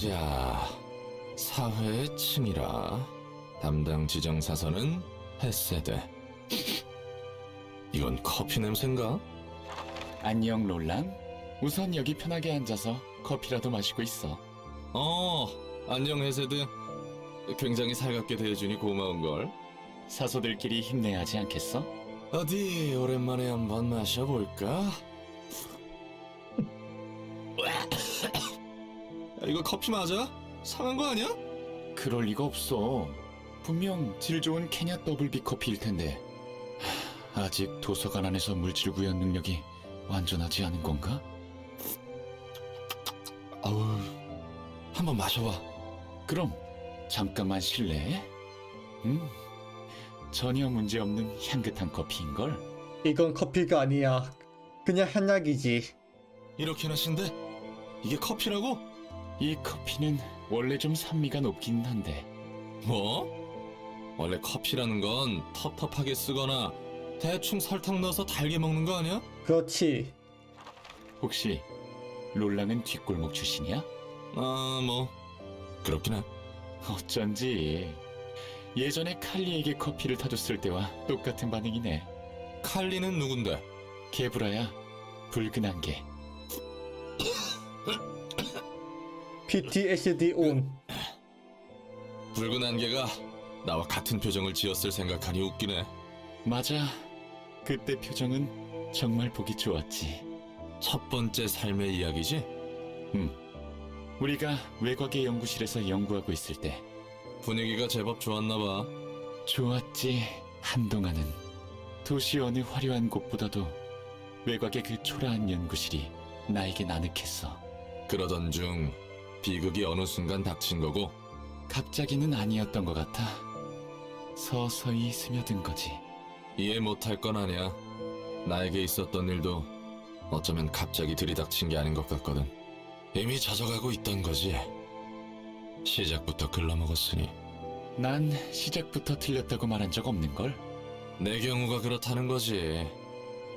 보자. 사회의 층이라 담당 지정 사선은 햇세대. 이건 커피 냄새인가? 안녕 롤랑. 우선 여기 편하게 앉아서 커피라도 마시고 있어. 어, 안녕 햇세드. 굉장히 살갑게 대해주니 고마운 걸. 사소들끼리 힘내야 하지 않겠어? 어디 오랜만에 한번 마셔볼까? 야, 이거 커피 맞아? 상한 거 아니야? 그럴 리가 없어. 분명 질 좋은 케냐 더블비 커피일 텐데. 하, 아직 도서관 안에서 물질 구현 능력이 완전하지 않은 건가? 아우, 한번 마셔봐. 그럼 잠깐만 실례. 음, 전혀 문제 없는 향긋한 커피인 걸. 이건 커피가 아니야. 그냥 한약이지. 이렇게나 신데? 이게 커피라고? 이 커피는 원래 좀 산미가 높긴 한데 뭐? 원래 커피라는 건 텁텁하게 쓰거나 대충 설탕 넣어서 달게 먹는 거 아니야? 그렇지. 혹시 롤랑은 뒷골목 출신이야? 아, 뭐 그렇긴 해. 어쩐지 예전에 칼리에게 커피를 타줬을 때와 똑같은 반응이네. 칼리는 누군데? 개브라야 붉은 안개. PTSD 온. 붉은 안개가 나와 같은 표정을 지었을 생각하니 웃기네. 맞아. 그때 표정은 정말 보기 좋았지. 첫 번째 삶의 이야기지? 음. 우리가 외곽의 연구실에서 연구하고 있을 때 분위기가 제법 좋았나 봐. 좋았지. 한동안은 도시 어느 화려한 곳보다도 외곽의 그 초라한 연구실이 나에게 나늑했어. 그러던 중 비극이 어느 순간 닥친 거고 갑자기는 아니었던 것 같아. 서서히 스며든 거지. 이해 못할 건 아니야. 나에게 있었던 일도 어쩌면 갑자기 들이닥친 게 아닌 것 같거든. 이미 젖어가고 있던 거지. 시작부터 글러먹었으니 난 시작부터 틀렸다고 말한 적 없는 걸. 내 경우가 그렇다는 거지.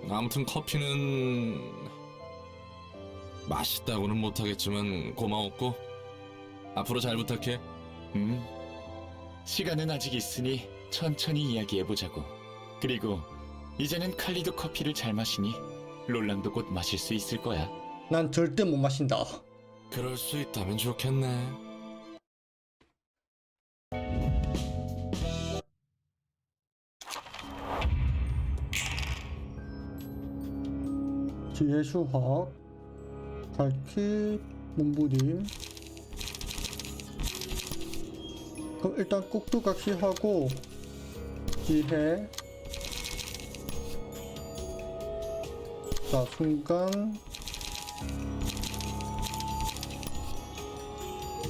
아무튼 커피는 맛있다고는 못하겠지만 고마웠고 앞으로 잘 부탁해. 음. 시간은 아직 있으니 천천히 이야기해 보자고. 그리고 이제는 칼리도 커피를 잘 마시니 롤랑도 곧 마실 수 있을 거야. 난 절대 못 마신다. 그럴 수 있다면 좋겠네. 지혜 수학. 밝기 몸부림. 그럼 일단 꼭두각시 하고 지혜. 자 순간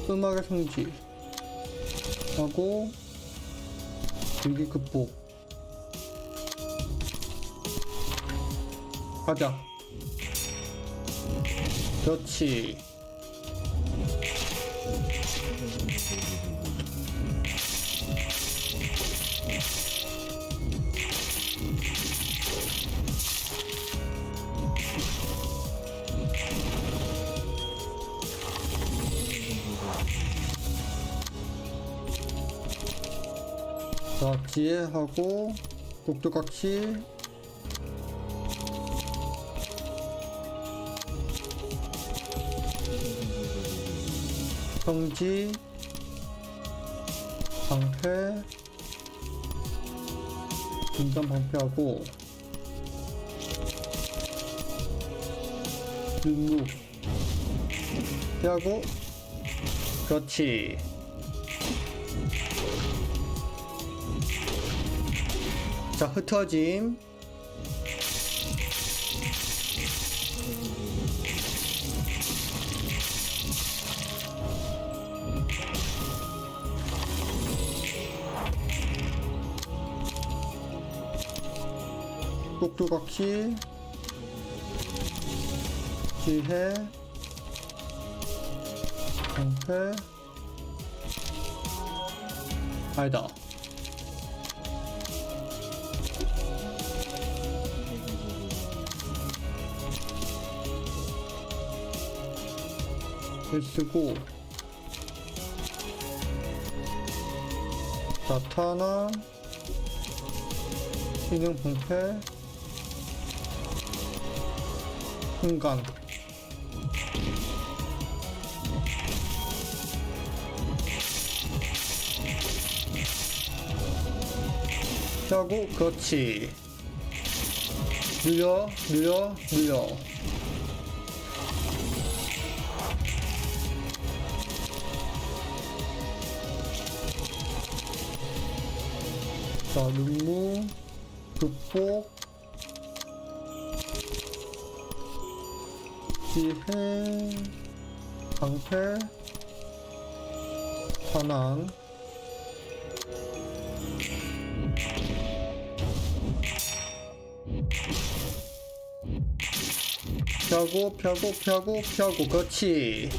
음악의 성지 하고 위기 극복 가자 그렇지. 자 지혜하고 꼭두각시 성지 방패 중단 방패하고 눈무 피하고. 그렇지. 자 흩어짐 똑똑하키 기해. 방패. 아니다. 쓰고. 나타나. 이능 방패. 순간. 피하고 그렇지. 늘려 늘려 늘려. 자 눈무 극복 지혜 방패 반항 피하고 피하고 피하고 피하고 그렇지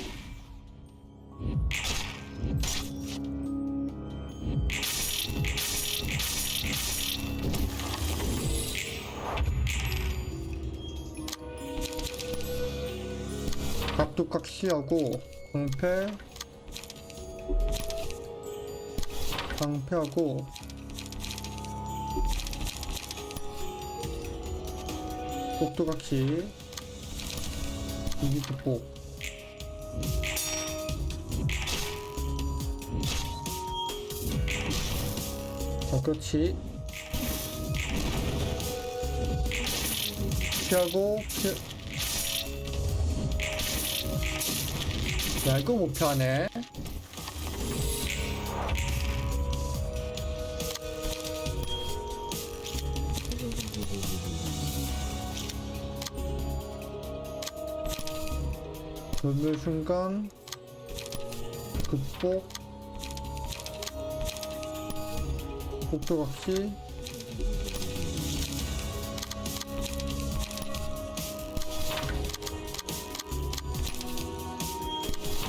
각도각 시하고 방패 방패하고 꼭두각시 이기 극복 자 그렇지. 피하고 피... 야 이거 못 피하네 눈물 순간 극복 복도각시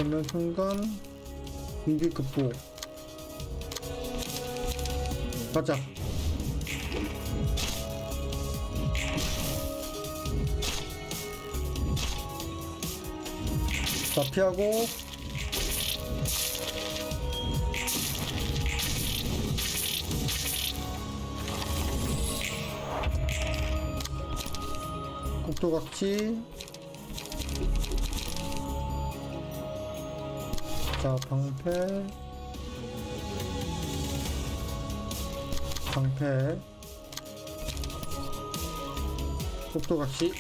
전면 순간 위기 극복 가자 자 피하고. 꼭두각시 자 방패. 방패. 꼭두각시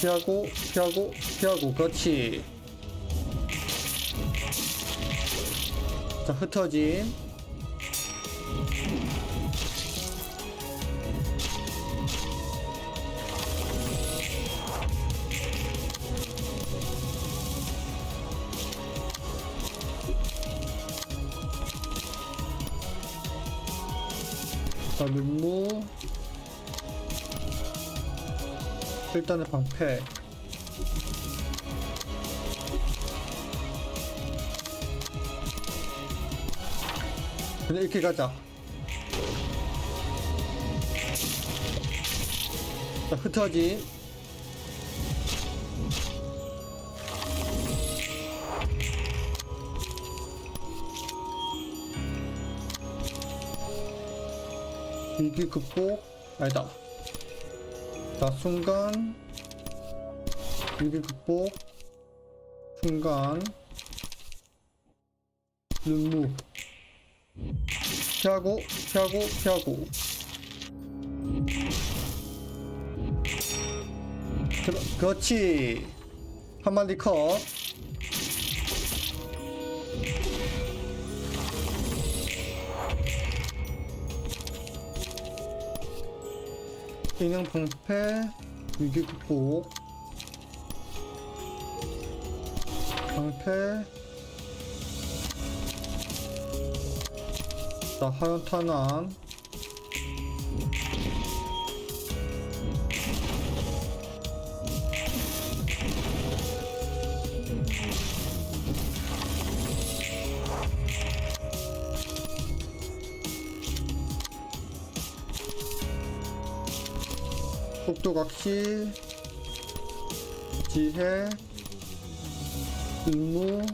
피하고 피하고 피하고. 그렇지. 자 흩어짐 자 눈무. 일단은 방패. 그냥 이렇게 가자. 자 흩어짐 위기 극복 아니다. 자 순간. 위기 극복 순간. 눈무. 피하고 피하고 피하고. 그렇지. 한 마디 컷 인형 방패 위기 극복. 방패. 자 하얀 탄환 꼭두각시 지혜 임무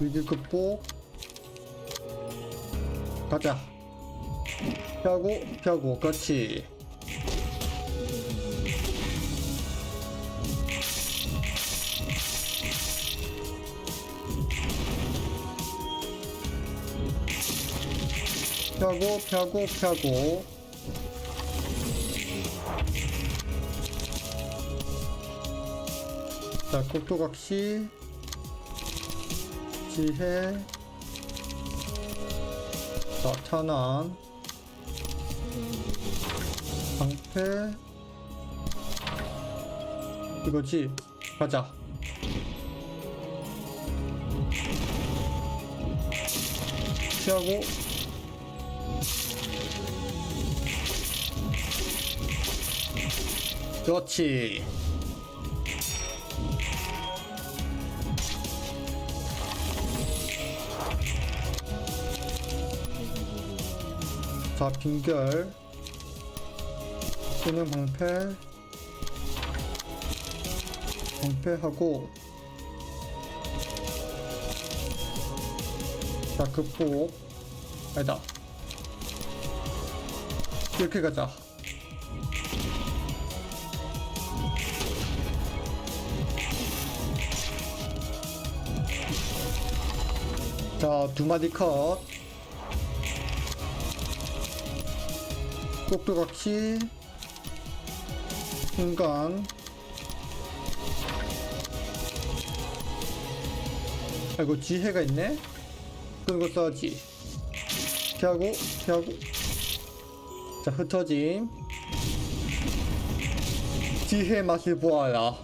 위기 극복. 가자. 피하고 피하고. 그렇지. 피하고 피하고 피하고 자 꼭두각시 지혜 자 천안 방패 이거지? 가자. 피하고 그렇지. 자 빙결. 또는 방패. 방패하고. 자 극복. 아니다. 이렇게 가자 자 두 마디 컷. 꼭두각시 순간. 아이고 지혜가 있네. 거 써야지. 피하고 피하고. 자 흩어짐. 지혜 맛을 보아라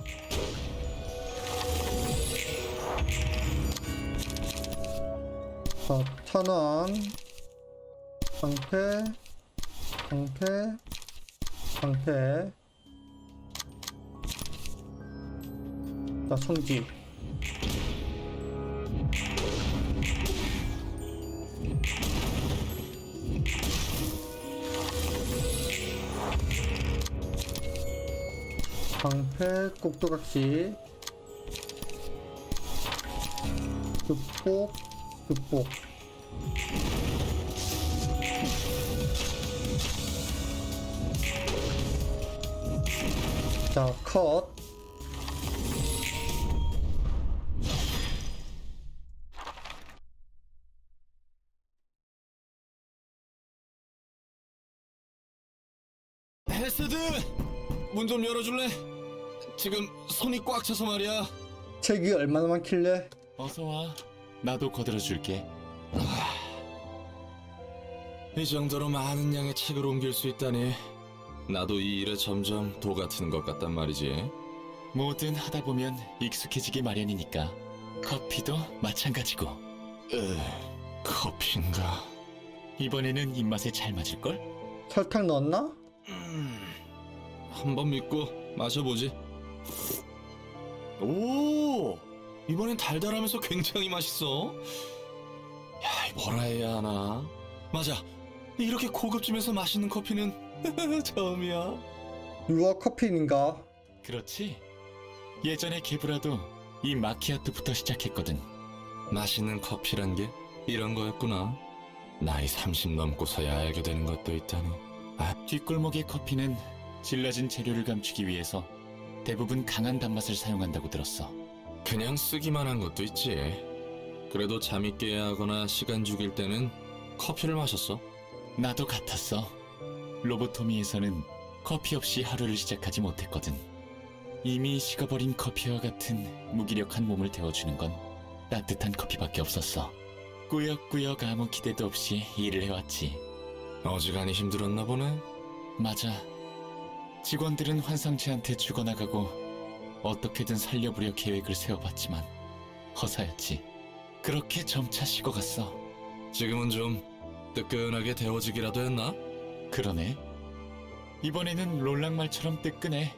천원 방패 방패 방패. 자 성지 방패 꼭두각시. 극복 극복 자, 컷. 헤스드! 문 좀 열어줄래? 지금 손이 꽉 차서 말이야. 책이 얼마나 많길래? 어서 와. 나도 거들어 줄게. 이 정도로 많은 양의 책을 옮길 수 있다니. 나도 이 일에 점점 도 같은 것 같단 말이지. 뭐든 하다 보면 익숙해지기 마련이니까. 커피도 마찬가지고. 에, 커피인가? 이번에는 입맛에 잘 맞을걸? 설탕 넣었나? 한번 믿고 마셔보지. 오! 이번엔 달달하면서 굉장히 맛있어. 야, 뭐라 해야 하나? 맞아. 이렇게 고급집에서 맛있는 커피는 처음이야. 유아 커피인가? 그렇지. 예전에 개브라도 이 마키아토부터 시작했거든. 맛있는 커피란 게 이런 거였구나. 나이 30 넘고서야 알게 되는 것도 있다니. 아, 뒷골목의 커피는 질러진 재료를 감추기 위해서 대부분 강한 단맛을 사용한다고 들었어. 그냥 쓰기만 한 것도 있지. 그래도 잠이 깨야 하거나 시간 죽일 때는 커피를 마셨어. 나도 같았어. 로보토미에서는 커피 없이 하루를 시작하지 못했거든. 이미 식어버린 커피와 같은 무기력한 몸을 데워주는 건 따뜻한 커피밖에 없었어. 꾸역꾸역 아무 기대도 없이 일을 해왔지. 어지간히 힘들었나 보네. 맞아. 직원들은 환상체한테 죽어나가고 어떻게든 살려보려 계획을 세워봤지만 허사였지. 그렇게 점차 식어갔어. 지금은 좀 뜨끈하게 데워지기라도 했나? 그러네. 이번에는 롤랑 말처럼 뜨끈해.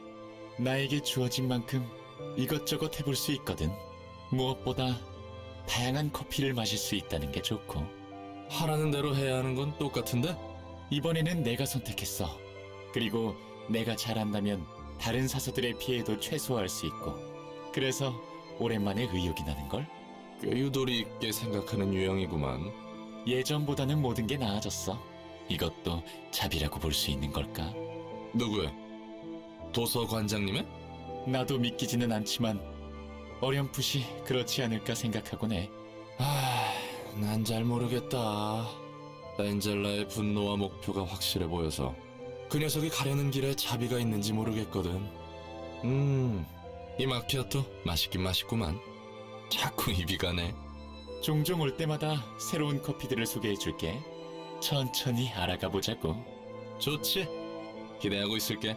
나에게 주어진 만큼 이것저것 해볼 수 있거든. 무엇보다 다양한 커피를 마실 수 있다는 게 좋고. 하라는 대로 해야 하는 건 똑같은데? 이번에는 내가 선택했어. 그리고 내가 잘한다면 다른 사서들의 피해도 최소화할 수 있고. 그래서 오랜만에 의욕이 나는걸? 꽤 유도리 있게 생각하는 유형이구만. 예전보다는 모든 게 나아졌어. 이것도 자비라고 볼 수 있는 걸까? 누구의? 도서관장님의? 나도 믿기지는 않지만 어렴풋이 그렇지 않을까 생각하곤 해. 아, 난 잘 모르겠다. 엔젤라의 분노와 목표가 확실해 보여서 그 녀석이 가려는 길에 자비가 있는지 모르겠거든. 음, 이 마키아토 맛있긴 맛있구만. 자꾸 입이 가네. 종종 올 때마다 새로운 커피들을 소개해 줄게. 천천히 알아가 보자고. 좋지. 기대하고 있을게.